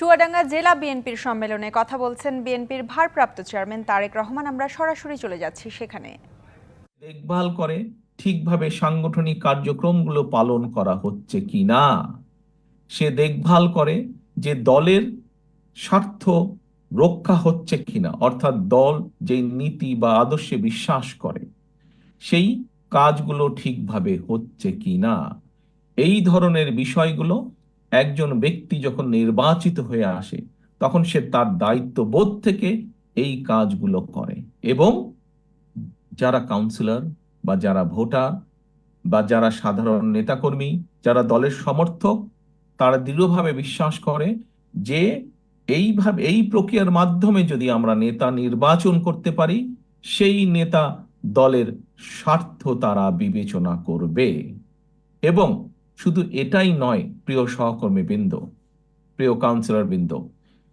চুয়াডাঙ্গা জেলা বিএনপির সম্মেলনে কথা বলছেন বিএনপির ভারপ্রাপ্ত চেয়ারম্যান তারেক রহমান। আমরা সরাসরি চলে যাচ্ছি সেখানে। দেখভাল করে ঠিকভাবে সাংগঠনিক কার্যক্রমগুলো পালন করা হচ্ছে কি না সে দেখভাল করে যে দলের স্বার্থ রক্ষা হচ্ছে কিনা, অর্থাৎ দল যে নীতি বা আদর্শে বিশ্বাস করে, সেই কাজগুলো ঠিকভাবে হচ্ছে কিনা, এই ধরনের বিষয়গুলো একজন ব্যক্তি যখন নির্বাচিত হয়ে আসে, তখন সে তার দায়িত্ববোধ থেকে এই কাজগুলো করে এবং যারা কাউন্সিলর বা যারা ভোটার বা যারা সাধারণ নেতাকর্মী, যারা দলের সমর্থক, তারা দৃঢ়ভাবে বিশ্বাস করে যে এইভাবে, এই প্রক্রিয়ার মাধ্যমে যদি আমরা নেতা নির্বাচন করতে পারি, সেই নেতা দলের স্বার্থ তারা বিবেচনা করবে এবং শুধু এটাই নয়, প্রিয় সহকর্মী বৃন্দ, প্রিয় কাউন্সিলর বৃন্দ,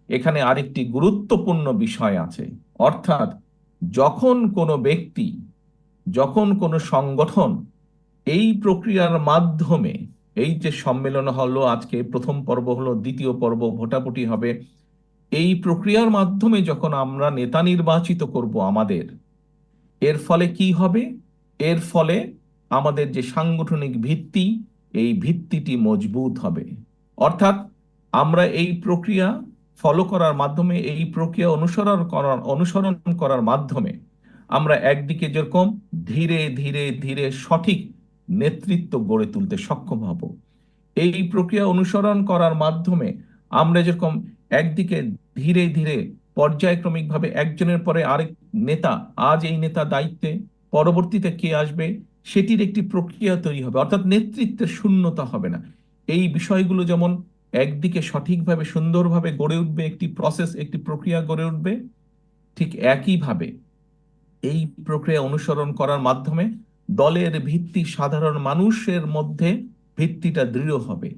এখানে আরেকটি গুরুত্বপূর্ণ বিষয় আছে। অর্থাৎ যখন কোনো ব্যক্তি, যখন কোনো সংগঠন এই প্রক্রিয়ার মাধ্যমে, এই যে সম্মেলন হলো, আজকে প্রথম পর্ব হলো, দ্বিতীয় পর্ব ভোটাভুটি হবে, এই প্রক্রিয়ার মাধ্যমে যখন আমরা নেতা নির্বাচিত করব আমাদের, এর ফলে কি হবে? এর ফলে আমাদের যে সাংগঠনিক ভিত্তি এই ভিত্তিটি মজবুত হবে। অর্থাৎ আমরা এই প্রক্রিয়া ফলো করার মাধ্যমে, এই প্রক্রিয়া অনুসরণ করার অনুসরণ করার মাধ্যমে আমরা একদিকে যেরকম ধীরে ধীরে ধীরে সঠিক নেতৃত্ব গড়ে তুলতে সক্ষম হব, এই প্রক্রিয়া অনুসরণ করার মাধ্যমে আমরা যেরকম একদিকে ধীরে ধীরে পর্যায়ক্রমিকভাবে একজনের পরে আরেক নেতা, আজ এই নেতা দায়িত্বে, পরবর্তীতে কে আসবে সেটির একটি প্রক্রিয়া তৈরি হবে, অর্থাৎ নেতৃত্বের শূন্যতা হবে না। এই বিষয়গুলো যেমন একদিকে সঠিকভাবে, সুন্দরভাবে গড়ে উঠবে, একটি প্রসেস একটি প্রক্রিয়া গড়ে উঠবে, ঠিক একইভাবে এই প্রক্রিয়া অনুসরণ করার মাধ্যমে দলের ভিত্তি সাধারণ মানুষের মধ্যে ভিত্তিটা দৃঢ় হবে।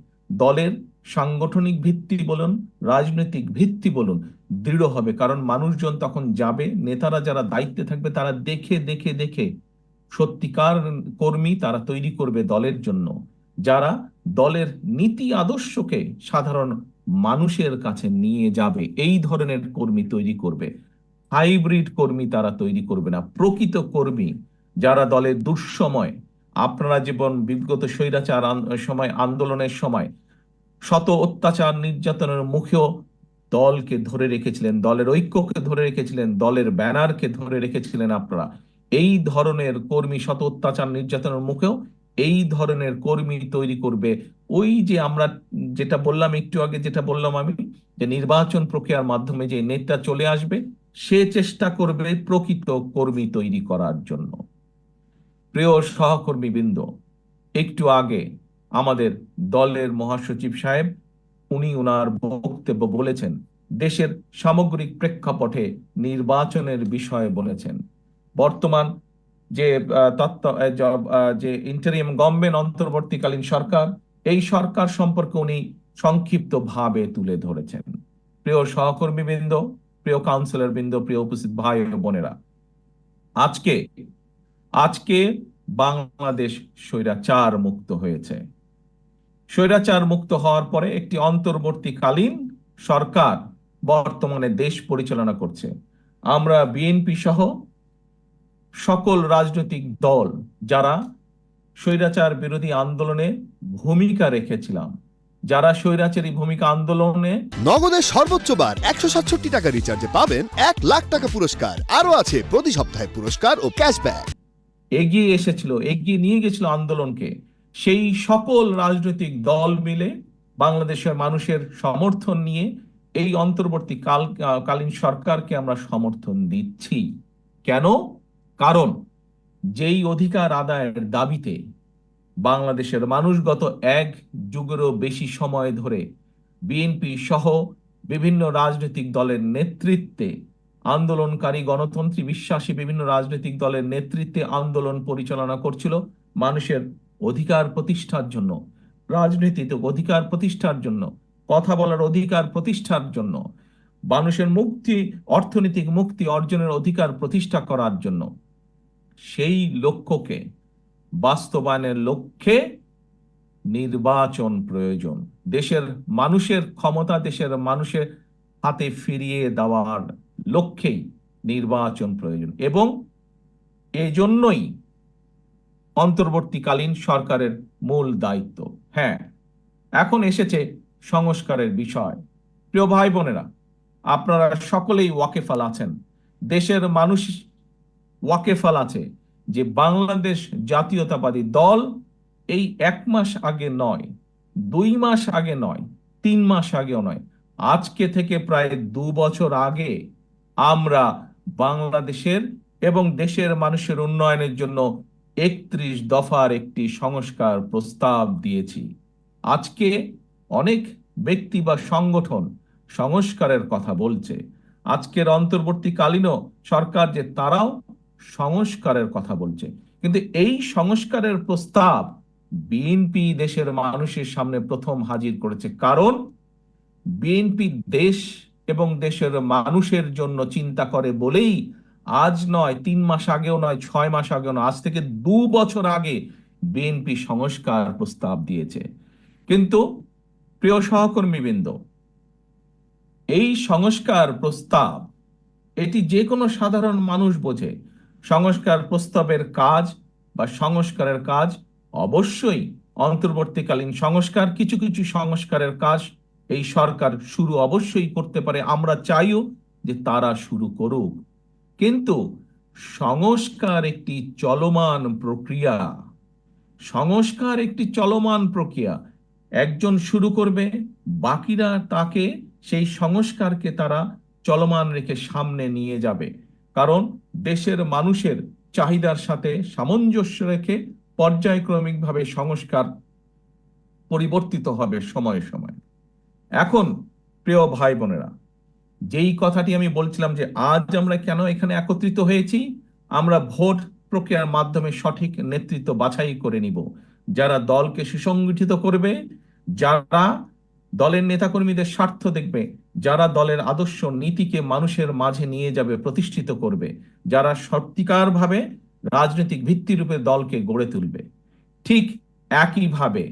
দলের সাংগঠনিক ভিত্তি বলুন, রাজনৈতিক ভিত্তি বলুন, দৃঢ় হবে। কারণ মানুষজন তখন যাবে, নেতারা যারা দায়িত্বে থাকবে, তারা দেখে দেখে দেখে সত্যিকার কর্মী তারা তৈরি করবে দলের জন্য, যারা দলের নীতি আদর্শকে সাধারণ মানুষের কাছে নিয়ে যাবে। এই ধরনের কর্মী তৈরি করবে। হাইব্রিড কর্মী তারা তৈরি করবে না। প্রকৃত কর্মী যারা দলের দুঃসময়, আপনারা জীবন বিগত স্বৈরাচার সময়, আন্দোলনের সময় শত অত্যাচার নির্যাতনের মুখেও দলকে ধরে রেখেছিলেন, দলের ঐক্যকে ধরে রেখেছিলেন, দলের ব্যানারকে ধরে রেখেছিলেন আপনারা। এই ধরনের কর্মী শত অত্যাচার নির্যাতনের মুখেও এই ধরনের কর্মী তৈরি করবে। ওই যে আমরা যেটা বললাম একটু আগে, যেটা বললাম আমি, যে নির্বাচন প্রক্রিয়ার মাধ্যমে যে নেতা চলে আসবে, সে চেষ্টা করবে প্রকৃত কর্মী তৈরি করার জন্য। প্রিয় সহকর্মী বৃন্দ একটু আগে আমাদের দলের মহাসচিব সাহেব, উনি উনার বক্তব্য বলেছেন, দেশের সামগ্রিক প্রেক্ষাপটে নির্বাচনের বিষয়ে বলেছেন। বর্তমান যে তত্ত্ব যে ইন্টারিম গভর্নমেন্ট অন্তর্বর্তীকালীন সরকার, এই সরকার সম্পর্কে উনি সংক্ষিপ্ত ভাবে তুলে ধরেছেন। প্রিয় সহকর্মী বৃন্দ প্রিয় কাউন্সিলর বৃন্দ প্রিয় উপস্থিত ভাই ও বোনেরা, আজকে আজকে বাংলাদেশ স্বৈরাচার মুক্ত হয়েছে। স্বৈরাচার মুক্ত হওয়ার পরে একটি অন্তর্বর্তীকালীন সরকার বর্তমানে দেশ পরিচালনা করছে। আমরা বিএনপি সহ সকল রাজনৈতিক দল যারা স্বৈরাচার বিরোধী আন্দোলনে ভূমিকা রেখেছিলাম যারা স্বৈরাচারী ভূমিকা আন্দোলনে নগদের সর্বোচ্চ বার একশো সাতষট্টি টাকা রিচার্জে পাবেন এক লাখ টাকা পুরস্কার। আরও আছে প্রতি সপ্তাহে পুরস্কার ও ক্যাশব্যাক এগিয়ে এসেছিল এগিয়ে নিয়ে গেছিল আন্দোলনকে। সেই সকল রাজনৈতিক দল মিলে বাংলাদেশের মানুষের সমর্থন নিয়ে এই অন্তর্বর্তী কাল কালীন সরকারকে আমরা সমর্থন দিচ্ছি। কেন? কারণ যেই অধিকার আদায়ের দাবিতে বাংলাদেশের মানুষ গত এক যুগেরও বেশি সময় ধরে বিএনপি সহ বিভিন্ন রাজনৈতিক দলের নেতৃত্বে আন্দোলনকারী গণতন্ত্রী বিশ্বাসী বিভিন্ন রাজনৈতিক দলের নেতৃত্বে আন্দোলন পরিচালনা করছিল মানুষের অধিকার প্রতিষ্ঠার জন্য রাজনীতিতে অধিকার প্রতিষ্ঠার জন্য, কথা বলার অধিকার প্রতিষ্ঠার জন্য, মানুষের মুক্তি, অর্থনৈতিক মুক্তি অর্জনের অধিকার প্রতিষ্ঠা করার জন্য। সেই লক্ষ্যকে, বাস্তবায়নের লক্ষ্যে নির্বাচন প্রয়োজন। দেশের মানুষের ক্ষমতা, দেশের মানুষের হাতে ফিরিয়ে দেওয়ার লক্ষ্যেই নির্বাচন প্রয়োজন এবং এজন্যই অন্তর্বর্তীকালীন সরকারের মূল দায়িত্ব। হ্যাঁ এখন এসেছে সংস্কারের বিষয়। প্রিয় ভাই বোনেরা, আপনারা সকলেই ওয়াকেফাল আছেন। দেশের মানুষ ওয়াকেফাল আছে যে বাংলাদেশ জাতীয়তাবাদী দল এই এক মাস আগে নয়, দুই মাস আগে নয়, তিন মাস আগেও নয়। আজকে থেকে প্রায় দু বছর আগে আমরা বাংলাদেশের এবং দেশের মানুষের উন্নয়নের জন্য একত্রিশ দফার একটি সংস্কার প্রস্তাব দিয়েছি। আজকে অনেক ব্যক্তি বা সংগঠন সংস্কারের কথা বলছে। আজকের অন্তর্বর্তীকালীনও সরকার যে তারাও সংস্কারের কথা বলছে। কিন্তু এই সংস্কারের প্রস্তাব বিএনপি দেশের মানুষের সামনে প্রথম হাজির করেছে। কারণ বিএনপি দেশ এবং দেশের মানুষের জন্য চিন্তা করে বলেই আজ নয়, তিন মাস আগেও নয়, ছয় মাস আগেও নয়, আজ থেকে দু বছর আগে বিএনপি সংস্কার প্রস্তাব দিয়েছে। কিন্তু প্রিয় সহকর্মীবৃন্দ, এই সংস্কার প্রস্তাব, এটি যে কোনো সাধারণ মানুষ বোঝে। সংস্কার প্রস্তাবের কাজ বা সংস্কারের কাজ অবশ্যই অন্তর্বর্তীকালীন সংস্কার, কিছু কিছু সংস্কারের কাজ এই সরকার শুরু অবশ্যই করতে পারে। আমরা চাইও যে তারা শুরু করুক। কিন্তু সংস্কার একটি চলমান প্রক্রিয়া, সংস্কার একটি চলমান প্রক্রিয়া। একজন শুরু করবে, বাকিরা তাকে সেই সংস্কারকে তারা চলমান রেখে সামনে নিয়ে যাবে। কারণ দেশের মানুষের চাহিদার সাথে সামঞ্জস্য রেখে পর্যায়ক্রমিকভাবে সংস্কার পরিবর্তিত হবে সময়ে সময়ে। এখন, প্রিয় ভাই বোনেরা, যেই কথাটি আমি বলছিলাম যে আজ আমরা কেন এখানে একত্রিত হয়েছি, আমরা ভোট প্রক্রিয়ার মাধ্যমে সঠিক নেতৃত্ব বাছাই করে নিব। যারা দলকে সুসংগঠিত করবে, যারা দলের নেতাকর্মীদের স্বার্থ দেখবে যারা দলের আদর্শ নীতিকে মানুষের মাঝে নিয়ে যাবে প্রতিষ্ঠিত করবে, যারা সত্যিকারভাবে রাজনৈতিক ভিত্তিরূপে দলকে গড়ে তুলবে। ঠিক একইভাবে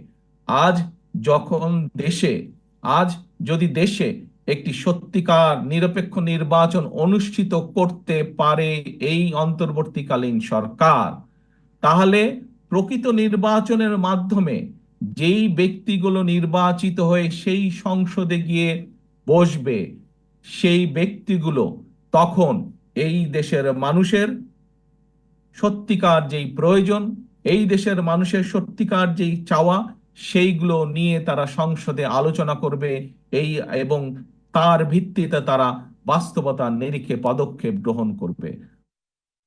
আজ যখন দেশে, আজ যদি দেশে একটি সত্যিকার নিরপেক্ষ নির্বাচন অনুষ্ঠিত করতে পারে এই অন্তর্বর্তীকালীন সরকার, তাহলে প্রকৃত নির্বাচনের মাধ্যমে যেই ব্যক্তিগুলো নির্বাচিত হয়ে সেই সংসদে গিয়ে বসবে সেই ব্যক্তিগুলো তখন এই দেশের মানুষের সত্যিকার যেই প্রয়োজন, এই দেশের মানুষের সত্যিকার যেই চাওয়া, সেইগুলো নিয়ে তারা সংসদে আলোচনা করবে। এই এবং তার ভিত্তিতে তারা বাস্তবতার নিরিখে পদক্ষেপ গ্রহণ করবে।